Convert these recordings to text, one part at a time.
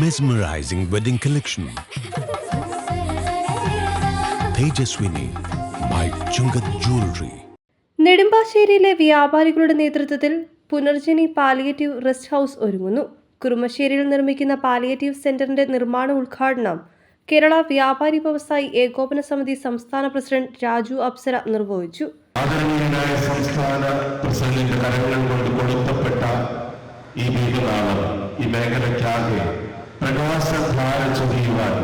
mesmerizing wedding collection Tejaswini by Chungath jewellery നെടുമ്പാശ്ശേരിയിലെ വ്യാപാരികളുടെ നേതൃത്വത്തിൽ Punarjani palliative rest house ഒരുങ്ങുന്നു. കുറുമശ്ശേരിയിൽ നിർമ്മിക്കുന്ന പാലിയേറ്റീവ് സെന്ററിന്റെ നിർമ്മാണ ഉദ്ഘാടനം കേരള വ്യാപാരി വ്യവസായി ഏകോപന സമിതി സംസ്ഥാന പ്രസിഡന്റ് രാജു അപ്സര നിർവഹിച്ചു. ആദരണീയനായ സംസ്ഥാന പ്രസിഡന്റിന്റെ കരങ്ങൾ കൊണ്ട് കൊളുത്തപ്പെട്ട ഈ ദീപനാളം ഈ മേഖലയ്ക്കാകെ പ്രകാശധാര ചൊരിയുവാൻ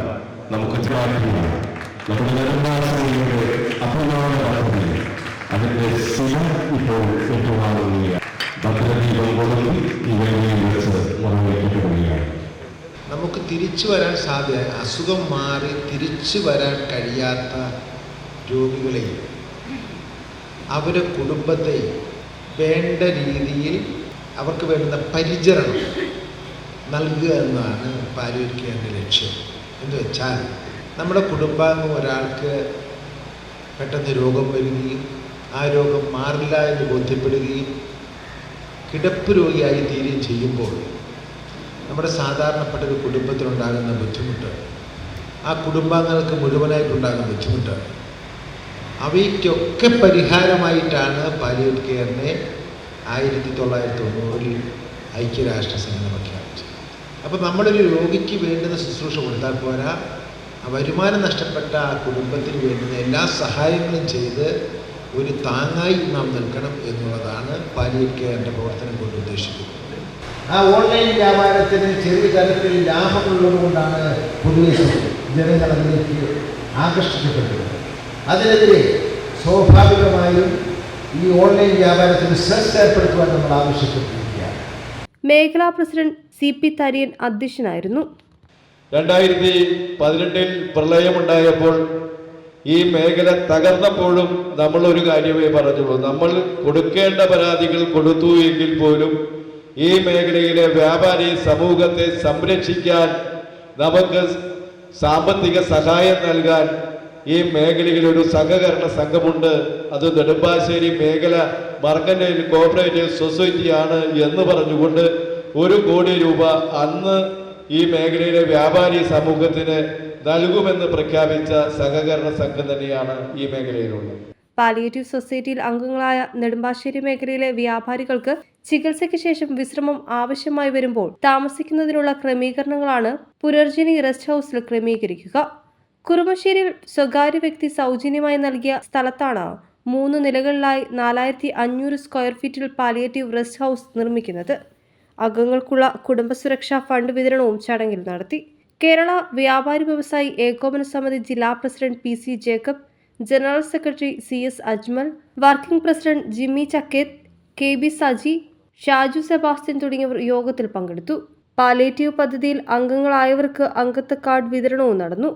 നമുക്ക് താല്പര്യം നമ്മുടെ നെടുമ്പാശ്ശേരിയുടെ അപമാന പദ്ധതി അതിന്റെ ശില ഇപ്പോൾ നിർവഹിക്കപ്പെടുകയാണ് നമുക്ക് തിരിച്ചു വരാൻ സാധ്യത അസുഖം മാറി തിരിച്ചു വരാൻ കഴിയാത്ത രോഗികളെയും അവരുടെ കുടുംബത്തെയും വേണ്ട രീതിയിൽ അവർക്ക് വേണ്ടുന്ന പരിചരണം നൽകുക എന്നതാണ് എന്റെ ലക്ഷ്യം. എന്ന് വെച്ചാൽ നമ്മുടെ കുടുംബാംഗം ഒരാൾക്ക് പെട്ടെന്ന് രോഗം വരികയും ആ രോഗം മാറില്ല എന്ന് ബോധ്യപ്പെടുകയും കിടപ്പ് രോഗിയായി തീരുകയും ചെയ്യുമ്പോൾ നമ്മുടെ സാധാരണപ്പെട്ട ഒരു കുടുംബത്തിനുണ്ടാകുന്ന ബുദ്ധിമുട്ട് ആ കുടുംബാംഗങ്ങൾക്ക് മുഴുവനായിട്ടുണ്ടാകുന്ന ബുദ്ധിമുട്ട് അവയ്ക്കൊക്കെ പരിഹാരമായിട്ടാണ് പാലിയൽ കെയറിനെ ആയിരത്തി തൊള്ളായിരത്തി തൊണ്ണൂറിൽ ഐക്യരാഷ്ട്രസംഘം പ്രഖ്യാപിച്ചത് അപ്പോൾ നമ്മളൊരു രോഗിക്ക് വേണ്ടുന്ന ശുശ്രൂഷ കൊടുത്താൽ പോരാ. വരുമാനം നഷ്ടപ്പെട്ട ആ കുടുംബത്തിന് വേണ്ടുന്ന എല്ലാ സഹായങ്ങളും ചെയ്ത് ഒരു താങ്ങായി നാം നിൽക്കണം എന്നുള്ളതാണ് പാലിക്കേണ്ട പ്രവർത്തനം കൊണ്ട് ഉദ്ദേശിക്കുന്നത്. ആ ഓൺലൈൻ വ്യാപാരത്തിന് ചെറിയ തരത്തിൽ ലാഭമുള്ളതുകൊണ്ടാണ് പൊതുവെ ജനങ്ങൾ അതിലേക്ക് ആകർഷിക്കപ്പെട്ടത് അതിനെതിരെ സ്വാഭാവികമായും ഈ ഓൺലൈൻ വ്യാപാരത്തിന് സെസ് ഏർപ്പെടുത്തുവാൻ നമ്മൾ ആവശ്യപ്പെട്ടിരിക്കുകയാണ് മേഖലാ പ്രസിഡന്റ് സി പി തരിയൻ അധ്യക്ഷനായിരുന്നു. രണ്ടായിരത്തി പതിനെട്ടിൽ പ്രളയമുണ്ടായപ്പോൾ ഈ മേഖല തകർന്നപ്പോഴും നമ്മൾ ഒരു കാര്യമേ പറഞ്ഞുള്ളൂ. നമ്മൾ കൊടുക്കേണ്ട പരാതികൾ കൊടുത്തു എങ്കിൽ പോലും ഈ മേഖലയിലെ വ്യാപാരി സമൂഹത്തെ സംരക്ഷിക്കാൻ നമുക്ക് സാമ്പത്തിക സഹായം നൽകാൻ ഈ മേഖലയിൽ ഒരു സഹകരണ സംഘമുണ്ട്. അത് നെടുമ്പാശ്ശേരി മേഖല മർക്കന്റൈൽ കോപ്പറേറ്റീവ് സൊസൈറ്റിയാണ് എന്ന് പറഞ്ഞുകൊണ്ട് ഒരു കോടി രൂപ അന്ന് ഈ മേഖലയിലെ വ്യാപാരി സമൂഹത്തിന് നൽകുമെന്ന് പ്രഖ്യാപിച്ച സഹകരണ സംഘം തന്നെയാണ് ഈ മേഖലയിലുള്ളത്. പാലിയേറ്റീവ് സൊസൈറ്റിയിൽ അംഗങ്ങളായ നെടുമ്പാശ്ശേരി മേഖലയിലെ വ്യാപാരികൾക്ക് ചികിത്സയ്ക്ക് ശേഷം വിശ്രമം ആവശ്യമായി വരുമ്പോൾ താമസിക്കുന്നതിനുള്ള ക്രമീകരണങ്ങളാണ് പുനർജനി റെസ്റ്റ് ഹൗസിൽ ക്രമീകരിക്കുക. കുറുമശ്ശേരിയിൽ സ്വകാര്യ വ്യക്തി സൗജന്യമായി നൽകിയ സ്ഥലത്താണ് മൂന്ന് നിലകളിലായി നാലായിരത്തി അഞ്ഞൂറ് സ്ക്വയർ ഫീറ്റിൽ പാലിയേറ്റീവ് റെസ്റ്റ് ഹൗസ് നിർമ്മിക്കുന്നത്. അംഗങ്ങൾക്കുള്ള കുടുംബസുരക്ഷാ ഫണ്ട് വിതരണവും ചടങ്ങിൽ നടത്തി. കേരള വ്യാപാരി വ്യവസായി ഏകോപന സമിതി ജില്ലാ president P C Jacob general secretary C S Ajmal working president Jimmy Chakketh K B Saji Shaju Sebastian തുടങ്ങിയവർ യോഗത്തിൽ പങ്കെടുത്തു. പാലേറ്റീവ് പദ്ധതിയിൽ അംഗങ്ങളായവർക്ക് അംഗത്വ കാർഡ് വിതരണവും നടന്നു.